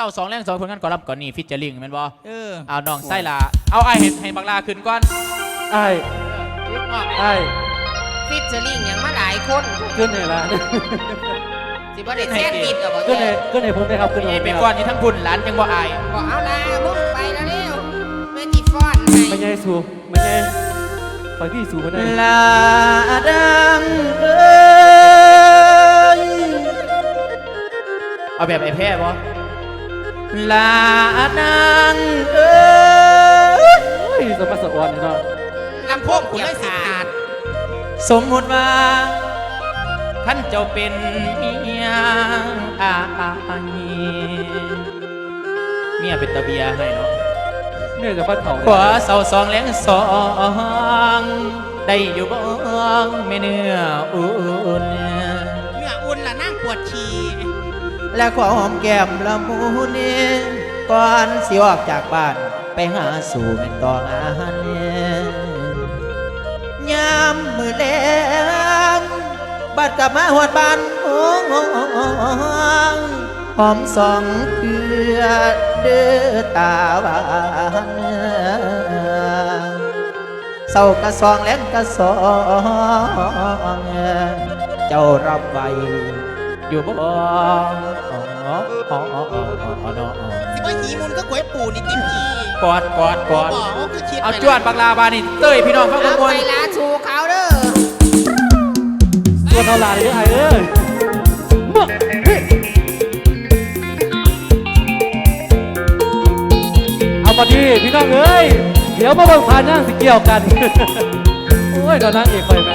เศร้าสองแรงสองคนกันก่อนรับก่อนนี่ฟิชเจอริงแม่นบ่เออเอาน้องไส้ลาเอาไอ้ให้ให้บักลาขึ้นก่อนไอ้เออน้องไอ้ฟิชเชอร์ลิงอย่างมาหลายคนขึ้นไหนล่ะสิบ่ได้แซนติดกับบ่ขึ้นไหนแย่ขึ้นไหนผมไหมครับขึ้นไหนไอ้ผมไปไหมคก่อรันบนี่ทั้งพุ่นหลานจังบ่อายบอกเอาละมึงไปแล้วเร็วแม่จีฟ้อนให้ไม่ใช่สูไม่ใช่ไปพี่สูไม่ได้ลาดังเอ้ยเอาแบบไอ้แพ้บ่ ลาดังเอ้ยโอ้ยสมบัติสะออนนี่เนาะลำโพงกูเลยสิขาด สมมุติว่าท่านเจ้าเป็นเมียอายเมียเป็นตะเบียให้เนาะเนี่ยจะมาเถ่าขวาเสาสองแหลงสองได้อยู่บ้างไม่เนื้ออุ่นเนื้ออุ่นละนั่งปวดฉี่ และขอหอมแก้มละมุนีก่อนสิออกจากบ้านไปหาสู่แม่นตองอาหารยามมือแลงบัดกลับมาหวดบ้านหอมสองเกลือเด้อตาหวานเศร้ากระสองแลงกระสองเจ้ารับไว้อยู่บ่ อ๋ออ๋ออ๋ออ๋ออ๋ออ๋อสิบ่หีมุนก็กวยปูนี่ติมหีกอดกอดกอดบอกว่าคือคิดเอาไปจวดบักลาบานี่เต้ยพี่น้องฟังเอามวไปลลาชูเขาเด้อตัวเท่าไหร่เนี่ยไอ้เอ้ยมาเฮ้ยเอามาดีพี่น้องเอ้ยเดี๋ยวมาเบิ่งพานั่งสิเกี่ยวกัน โอ้ยตอนนั่งเอกไปแม่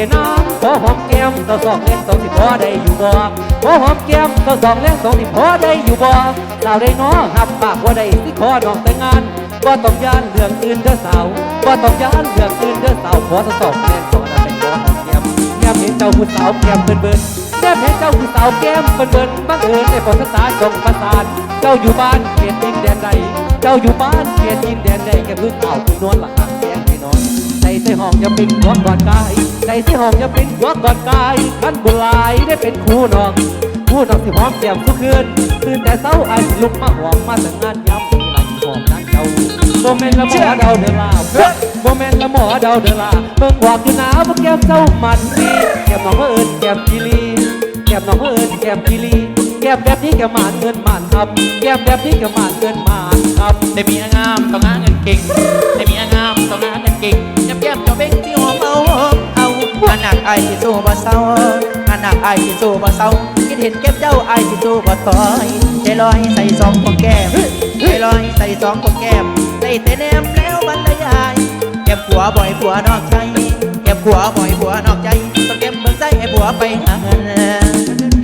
เดียนาขอหอมแก้มต่อสองเลี้ยงสองสิพอได้อยู่บ่ขอหอมแก้มต่อสองเลี้ยงสองสิพอได้อยู่บ่เราได้น้อหับปากว่าได้สิขอน้องแต่งงานบ่ต้องยานเรื่องอื่นเด้อสาวบ่ต้องยานเรื่องอื่นเด้อสาวขอต่อสองเลี้ยงสองนั้นเป็นขอหอมแก้มแก้มเห็นเจ้าผู้สาวแก้มเบิ่นเบิ่นแก้มเห็นเจ้าผู้สาวแก้มเบิ่นเบิ่นบังเอิญได้พอสตาจงประสานเจ้าอยู่บ้านเขตดินแดนใด เจ้าอยู่บ้านเขตดินแดนใดแกเพิ่งเอาคือนวลหลัง ส่ห้องอย่าเป็นหัวก่อนกายใจใส่ห้องอย่าเป็นหัวก่อนกายขันบุหลายได้เป็นคู่น้องคู่น้องสิหอมแก้มทุกคืนตื่นแต่เช้าไอ้สิลุกมาหอมมาแต่งงานย้ำมีหลังหอมนักเจ้าโมเมนต์ละหมอเดาเดลาโมเมนต์ละหมอเดาเดลาเบิ่งว่าคือหนาวบ่แก้มเจ้ามันดีแก้มน้องเอิญแก้มกิลีแก้มน้องเอิญแก้มกิลีแก้มแบบนี้แก้มานเงินมานครับ แก้มแบบนี้แก้มานเงินมานครับได้มีงามต้องหาเงินเก่งได้มีงามต้องหาเงินเก่ง ยับยับเจ้าเบ้งที่หอมเอาเอาอันหนักไอ้ที่สู้บ่เศร้าอันหนักไอ้ที่สู้บ่เศร้าคิดเห็นเก็บเจ้าไอ้ที่สู้บ่ถอยใจลอยใส่สองของแก้มใจลอยใส่สองของแก้มได้แต่แนมแล้วบรรยายแก้มผัวบ่อยผัวนอกใจแก้มผัวบ่อยผัวนอกใจต้องเก็บเบิ่งใจให้ผัวไปหาเงิน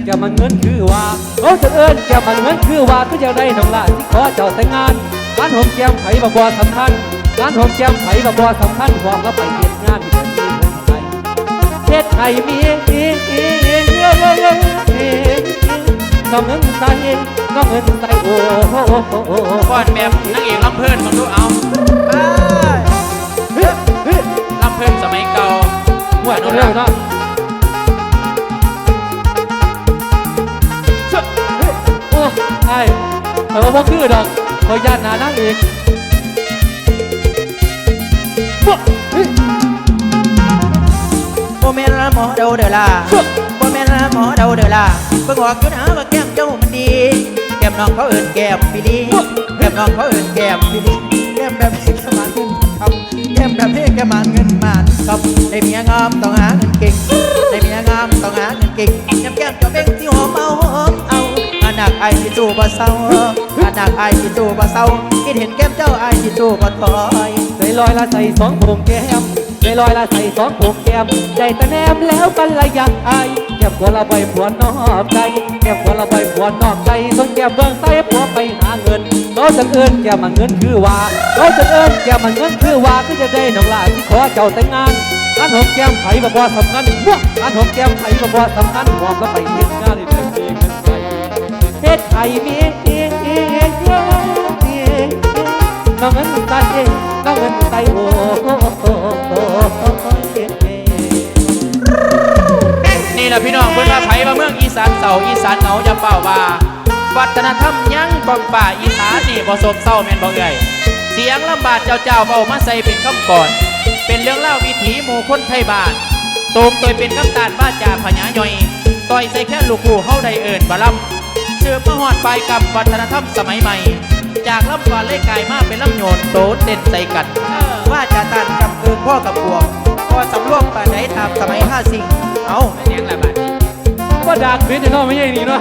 แกมันเงินคือว่าเขาจะเอิ้นแกมันเงินคือว่าก็จะได้น้องลานที่ขอเจ้าแต่งงานการหอมแก้มไผ่บ่บ่สำคัญ การหอมแก้มไผ่บ่บ่สำคัญหอมแล้วไปเฮ็ดงานที่เป็นที่คนไทยเฮ็ดไทยมีอีอีอีเอเอเอเอ้ยน้องเงินใส่น้องเงินใส่โอ้โหโอ้โอ้โหก่อนแบบนางเอกลำเพลินต้องดูเอาลำเพลินสมัยเก่าหัวน้องเร็วนะเฮ้ยโอ้ไอ้แต่ว่าบ่คือดอกขอยานหนานั่งเอง เดาเดอล่าโมเมนต์ละหมอเดาเดอล่าเบิ่งออกอยู่นะว่าแก้มเจ้ามันดี แก้มน้องเขาเอิ้นแก้มปิลีแก้มน้องเขาเอิ้นแก้มปิลีแก้มแบบนี้แกมานเงินครับแก้มแบบนี้แก้มานเงินมานครับได้เมียงามต้องหาเงินเก่งได้เมียงามต้องหาเงินเก่งแก้มแก้มจ้าเบ่งที่หอมเอาหอมเอาอันหนักไอ้ที่จูบ่เศร้าอันหนักไอ้ที่จูบ่เศร้าคิดเห็นแก้มเจ้าไอ้ที่จูบ่ถอยใส่ลอยละใส่สองโผงแก้ม ไม่ลอยละใส่สองโขกแก้มได้แต่แนมแล้วกันละยากอแก้บัวละใบผัวนอกใจแก้บัวละใบผัวนอกใจส่วนแก้มเบื้องใต้ผัวไปหาเงินรตจะเอิญแก้มมัเงินคือว่ารตจะเอิญแก้มมัเงินคือว่าก็จะได้น้องลาที่ขอเจ้าแต่งงานอันหอมแก้มไผ่บอกว่สำคัญพวกร้านหอมแก้มไผ่บอกว่สำคัญหอมแล้วไปเฮ็นงานในเดือนเองกันไปเฮ็ดไผ่เมียเองเองเองเองน้องเงินตาเองน้องเงินไตโอ้ มีอีอีาอีสานเหงาอย่าเป่าว่าวัฒนธรรมยังกองป่าอีสานนี่บ่สมเศร้าแม่นบ่เอ่ยเสียงลำบากเจ้าเจ้าเบามาใส่เป็นคำก่อน เป็นเรื่องเล่าวิถีหมู่คนไทยบ้านตรงตัวเป็นคำตานบ้าจาพญาย่อยต่อยใส่แค่ลูกคู่เฮาได้เอิญบะลำสืบมาหอดปลายกับวัฒนธรรมสมัยใหม่ จากลำก่อนเล่กายมาเป็นลำโยนโตเด่นใส่กันว่าจะตันกับเกิงพ่อกับพวงพอสำรวมป่าไหนทำสมัยห้าสิ่ง เอายังละบาดนี้ว่าดักเบียดเนาะไม่ใช่นี่เนาะ